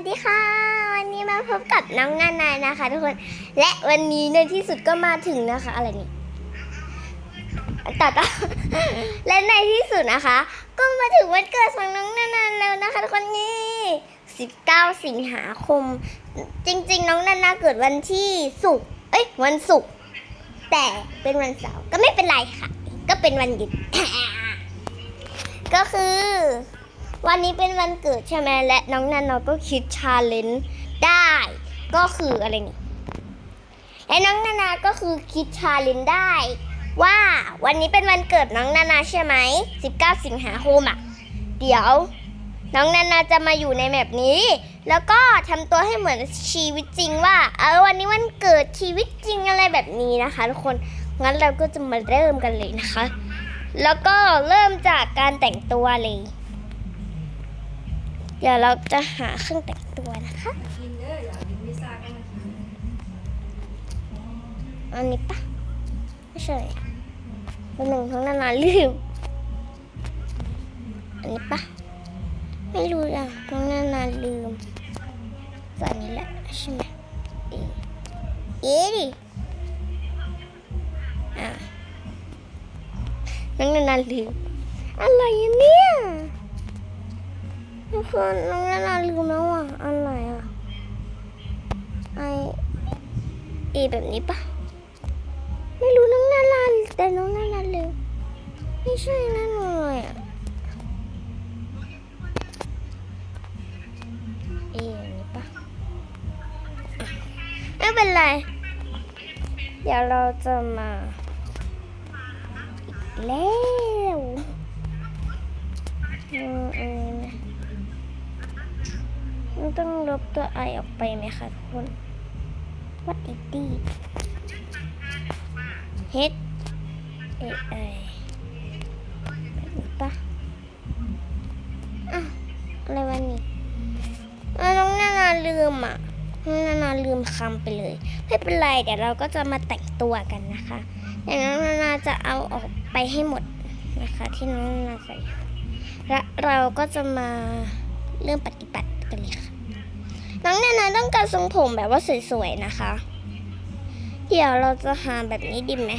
วัสดีค่ะ วันนี้มาพบกับน้องนานายนะคะ ทุกคน และวันนี้ในที่สุดก็มาถึงนะคะ อะไรนี่ต่อต่อและในที่สุดนะคะ ก็มาถึงวันเกิดของน้องนานายแล้วนะคะ ทุกคนนี่ 19 สิงหาคม จริง ๆ น้องนานาเกิดวันที่ศุกร์เอ้ยวันศุกร์แต่เป็นวันเสาร์ก็ไม่เป็นไรค่ะ ก็เป็นวันหยุดก็คือ วันนี้เป็นวันเกิดใช่ไหมและน้องนันนก็คิดชาเลนจ์ได้ ก็คืออะไรนี่และน้องนานาก็คือคิดชาเลนจ์ได้ ว่าวันนี้เป็นวันเกิดน้องนานาใช่ไหม19 สิงหาคมอะเดี๋ยว น้องนานาจะมาอยู่ในแมปนี้ แล้วก็ทำตัวให้เหมือนชีวิตจริงว่า เออวันนี้วันเกิดชีวิตจริงอะไรแบบนี้นะคะทุกคนงั้นเราก็จะมาเริ่มกันเลยนะคะ แล้วก็เริ่มจากการแต่งตัวเลย เดี๋ยวเราจะหาเครื่องแต่งตัวนะคะอันนี้ปะไม่ใช่เป็นหนึ่งของนานาลืมอันนี้ปะไม่รู้อะน้องนานาลืมก็อันนี้แหละใช่ไหมเอ๊ะเอดิอะน้องนานาลืมอะไรเนี่ย ทุกคนน้องนานาลืมแล้วอะ อันไหนอะ ไอเอแบบนี้ปะไม่รู้น้องนาราแต่น้องนาราเร็วไม่ใช่นั่นเลยอะเอ๊ะอันนี้ปะไม่เป็นไร เดี๋ยวเราจะมาอีกแล้วอืมอันนี้นะมัน ต้องลบตัวไอออกไปไหมคะทุกคน What is this H A I แบบนี้ปะอ้าวอะไรวะนี่อ้าวน้องนานาลืมอะน้องนานาลืมคำไปเลย ไม่เป็นไรเดี๋ยวเราก็จะมาแต่งตัวกันนะคะเดี๋ยวน้องนานาจะเอาออกไปให้หมดนะคะ ที่น้องนานาใส่และเราก็จะมาเริ่มปฏิบัติ น้องนานาต้องการทรงผมแบบว่าสวยๆนะคะ เดี๋ยวเราจะหาแบบนี้ดีไหม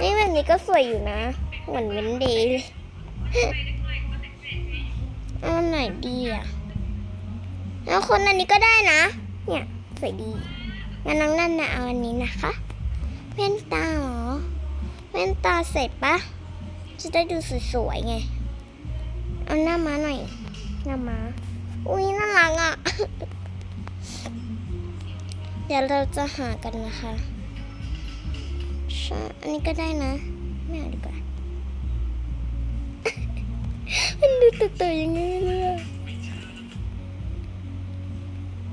นี่แบบนี้ก็สวยอยู่นะ เหมือนเวนเดย์เลยเอาอันไหนดีอะแล้วคนอันนี้ก็ได้นะ เนี่ยสวยดีงั้นน้องนั่นนะเอาอันนี้นะคะแว่นตาเหรอแว่นตาเสร็จปะจะได้ดูสวยๆไง เอาหน้าม้าหน่อย หน้าม้า อุ้ยน่ารักอะ เดี๋ยวเราจะหากันนะคะใช่อันนี้ก็ได้นะ ไม่เอาดีกว่า มันดูตื่นๆยังไงไม่รู้อะ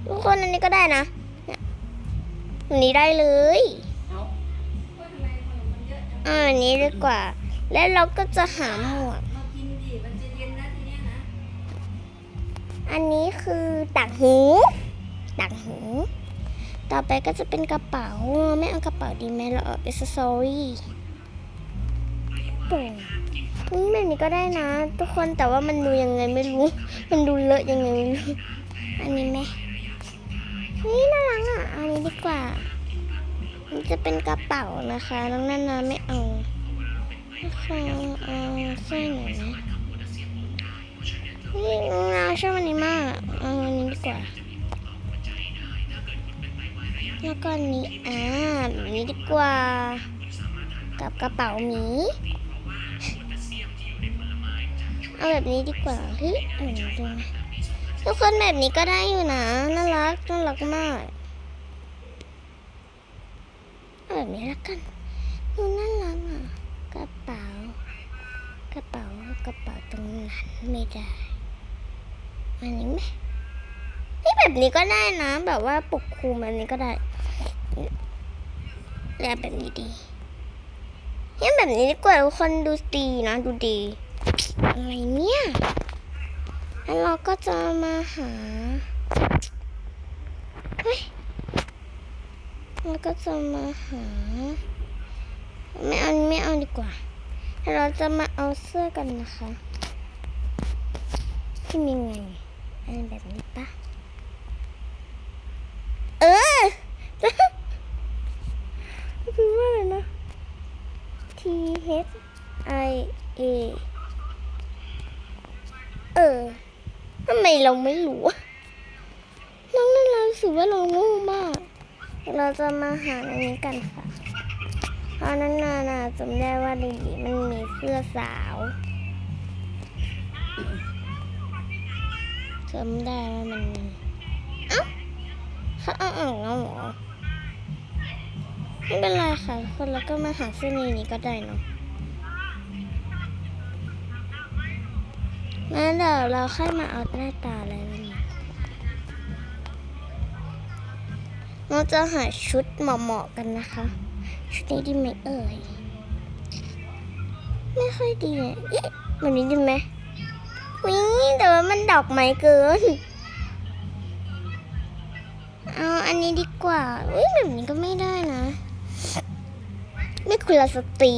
ทุกคนอันนี้ก็ได้นะเนี่ยอันนี้ได้เลยเอาว่าทำไมขนมมันเยอะจังอ่าอันนี้ดีกว่า แล้วเราก็จะหาหมวก อันนี้คือต่างหูต่างหู ต่อไปก็จะเป็นกระเป๋าไม่เอากระเป๋าดีไหมเราเอาอิสซอรี่ปุ่มอืมแบบนี้ก็ได้นะ ทุกคนแต่ว่ามันดูยังไงไม่รู้ มันดูเลอะยังไงไม่รู้อันนี้ไหมเฮ้ยน่ารักอะเอาอันนี้ดีกว่ามันจะเป็นกระเป๋านะคะน้องนานาไม่เอาขอเอาสร้อยหน่อยนะนี่น้องนา ชอบอันนี้มากเอาอันนี้ดีกว่าแล้วก็นนี้อ่าแบบนี้ดีกว่า กับกระเป๋าหมีเอาแบบนี้ดีกว่าเฮ้ยเออดูทุกคนแบบนี้ก็ได้อยู่นะน่ารักน่ารักมากเอาแบบนี้ละกันดูน่ารักอะกระเป๋ากระเป๋ากระเป๋าตรงนั้นไม่ได้ อันนี้ไหมนี่แบบนี้ก็ได้นะ แบบว่าปกคลุมแบบนี้ก็ได้แล้วแบบนี้ดีเนี่ยแบบนี้ดีกว่าคนดูดีนะ ดูดีอะไรเนี่ยแล้วเราก็จะมาหาเฮ้ยเราก็จะมาหา ไม่เอาไม่เอาดีกว่า เราจะมาเอาเสื้อกันนะคะ ที่มีไง อันแบบนี้ปะเออคือว่าอะไรนะ T H I A เออทำไมเราไม่รู้อะน้องนั่นเรารู้สึกว่าเราโง่มาก เราจะมาหาอันนี้กันค่ะเพราะนั้นนานาจำได้ว่าในนี้มันมีเสื้อสาว จำได้ว่ามันเอ้าเขาเอาออกแล้วหรอไม่เป็นไรค่ะคนเราก็มาหาเสื้อในนี้ก็ได้เนาะงั้นเดี๋ยวเราค่อยมาเอาหน้าตาอะไรมันนี้เราจะหาชุดเหมาะๆกันนะคะ ชุดนี้ดีไหมเอ่ย ไม่ค่อยดีอะเอ๊ะแบบนี้ดีไหม วิ่งแต่ว่ามันดอกไม้เกิน เอาอันนี้ดีกว่าอุ้ยแบบนี้ก็ไม่ได้นะ ไม่คุณลสตรี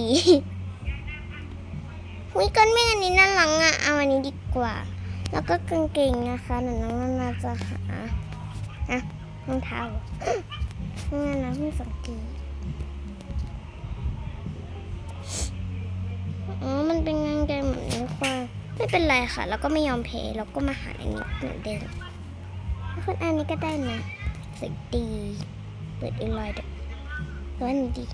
วิก้อนเมฆอันนี้น่ารักอะ เอาอันนี้ดีกว่า แล้วก็กางเกงนะคะหนูน้องนานาจะหาอะรองเท้าเหรอนี่นะพิ่สังเกตอ๋อ มันเป็นงานเกมเหมือนนี้ค่ะ ไม่เป็นไรค่ะ แล้วก็ไม่ยอมแพ้เราก็มาหาอันนี้เหมือนเดิมคนอันนี้ก็ได้นะสวยดี เปิดอีลอยด้วยแล้วอันนี้ดี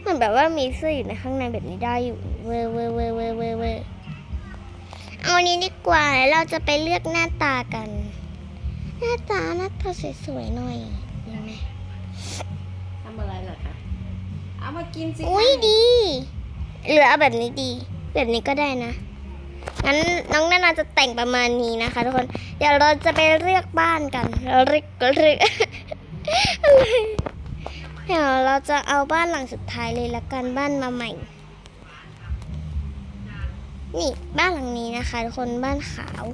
เหมือนแบบว่ามีเสื้ออยู่ในข้างในแบบนี้ได้อยู่เวอร์เวอร์เวอร์เวอร์เวอร์เวอร์เอาอันนี้ดีกว่าแล้วเราจะไปเลือกหน้าตากัน หน้าตาหน้าตาสวยๆหน่อยดีไหมทำอะไรล่ะคะเอามากินสิคะอุ้ยดีหรือเอาแบบนี้ดี แบบนี้ก็ได้นะ งั้นน้องนานาจะแต่งประมาณนี้นะคะทุกคน เดี๋ยวเราจะไปเลือกบ้านกันเราเลือกเลือกอะไรเดี๋ยวเราจะเอาบ้านหลังสุดท้ายเลยละกันบ้านมาใหม่ นี่บ้านหลังนี้นะคะทุกคนบ้านขาว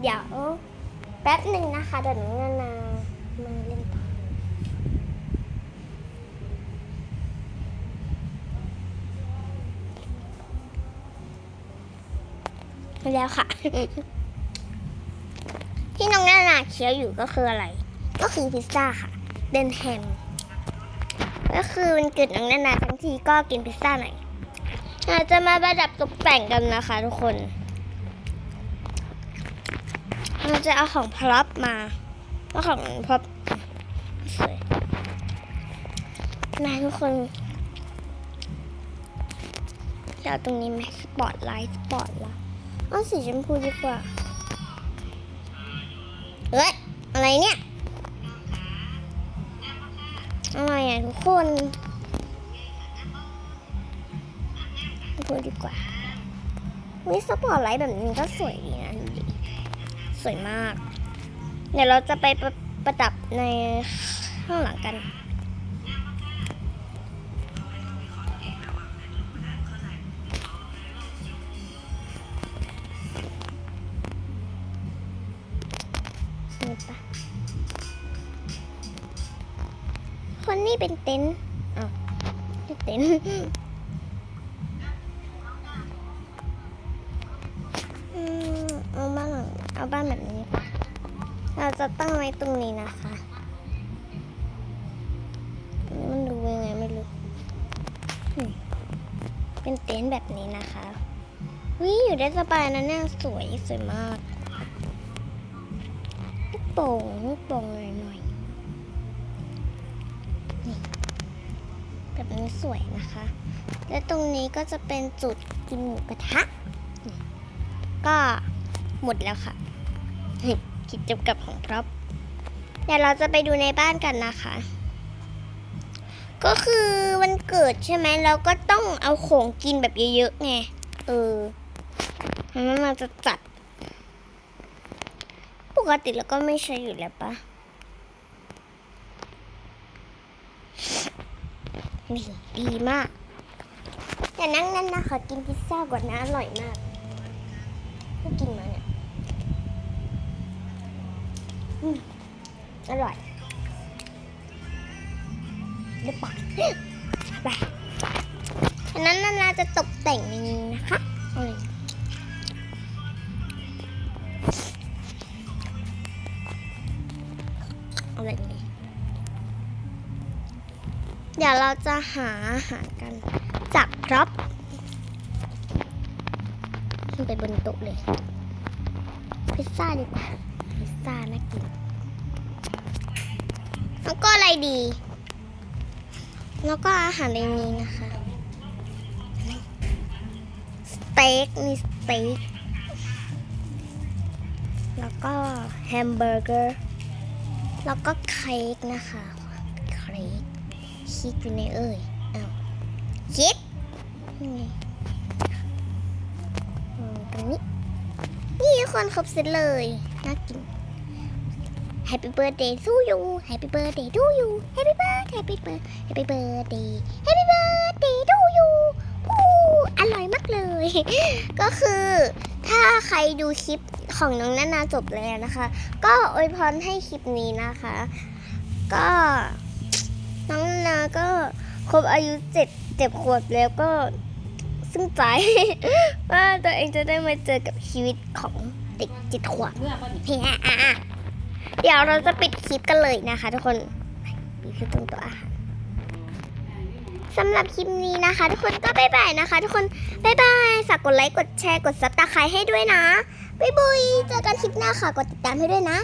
เดี๋ยวแป๊บหนึ่งนะคะเดี๋ยวน้องนานามาเล่นต่อ แล้วค่ะ ที่น้องนานาเคี้ยวอยู่ก็คืออะไร ก็คือพิซซ่าค่ะเป็นแฮม ก็คือวันเกิดน้องนานาทั้งทีก็กินพิซซ่าหน่อยเราจะมาประดับตกแต่งกันนะคะทุกคน เราจะเอาของพร็อพมาว่าของพร็อพสวยมาทุกคนจะเอาตรงนี้ไหมสปอตไลท์สปอตไลท์ เอาสีชมพูดีกว่าเฮ้ย อะไรเนี่ย อะไรอะทุกคนดูดีกว่าวิสปอร์ตไลท์แบบนี้ก็สวยดีนะสวยมาก เดี๋ยวเราจะไปประประดับในข้างหลังกัน นนี้เป็นเต็นท์อ้าวไม่เต็นท์อืมเอาบ้านหลังเอาบ้านแบบนี้ปะเราจะตั้งไว้ตรงนี้นะคะอันนี้มันดูยังไงไม่รู้อืมเป็นเต็นท์แบบนี้นะคะวิอยู่ได้สบายนะเนี่ยสวยสวยมากลูกโป่งลูกโป่งหน่อยหน่อย แบบนี้สวยนะคะ และตรงนี้ก็จะเป็นจุดกินหมูกระทะ ก็หมดแล้วค่ะคิดจบกับของพร็อพเดี๋ยวเราจะไปดูในบ้านกันนะคะ ก็คือวันเกิดใช่ไหมเราก็ต้องเอาของกินแบบเยอะๆไง เออเพราะมันจะจัด ปกติแล้วก็ไม่ใช่อยู่แล้วปะ นี่ดีมากแต่นั่งนั่นนะขอกินพิซซ่าก่อนนะ อร่อยมากเพิ่งกินมาเนี่ยอืมอร่อยเดี๋ยวปากไปนั้นนานาจะตกแต่งในนี้นะคะเอาเล เดี๋ยวเราจะหาอาหารกันจากพร็อพขึ้นไปบนโต๊ะเลย พิซซ่าดีกว่า พิซซ่าน่ากินแล้วก็อะไรดี แล้วก็อาหารในนี้นะคะ สเต็กมีสเต็ก แล้วก็แฮมเบอร์เกอร์ แล้วก็เค้กนะคะ คิดอยู่ในเอ่ยอ้าวคิดนี่ไงตรงนี้ นี่ทุกคนครบเสร็จเลยน่ากิน Happy birthday to you Happy birthday to you Happy birthday Happy birthday Happy birthday Happy birthday to you อู้อร่อยมากเลย ก็คือถ้าใครดูคลิปของน้องนานาจบแล้วนะคะ ก็อวยพรให้คลิปนี้นะคะ ก็ น้องนานาก็ครบอายุเจ็ดเจ็ดขวบแล้วก็ซึ้งใจ ว่าตัวเองจะได้มาเจอกับชีวิตของเด็กเจ็ดขวบเมื่อป่ะนี่เฮียอะอะเดี๋ยวเราจะปิดคลิปกันเลยนะคะ ทุกคนปิดคลิปตรงตัวอาหารสำหรับคลิปนี้นะคะ ทุกคนก็บ๊ายบายนะคะ ทุกคนบ๊ายบายฝากกดไลค์กดแชร์กดซับตะไคร้ให้ด้วยนะบ๊ายบายเจอกันคลิปหน้าค่ะกดติดตามให้ด้วยนะ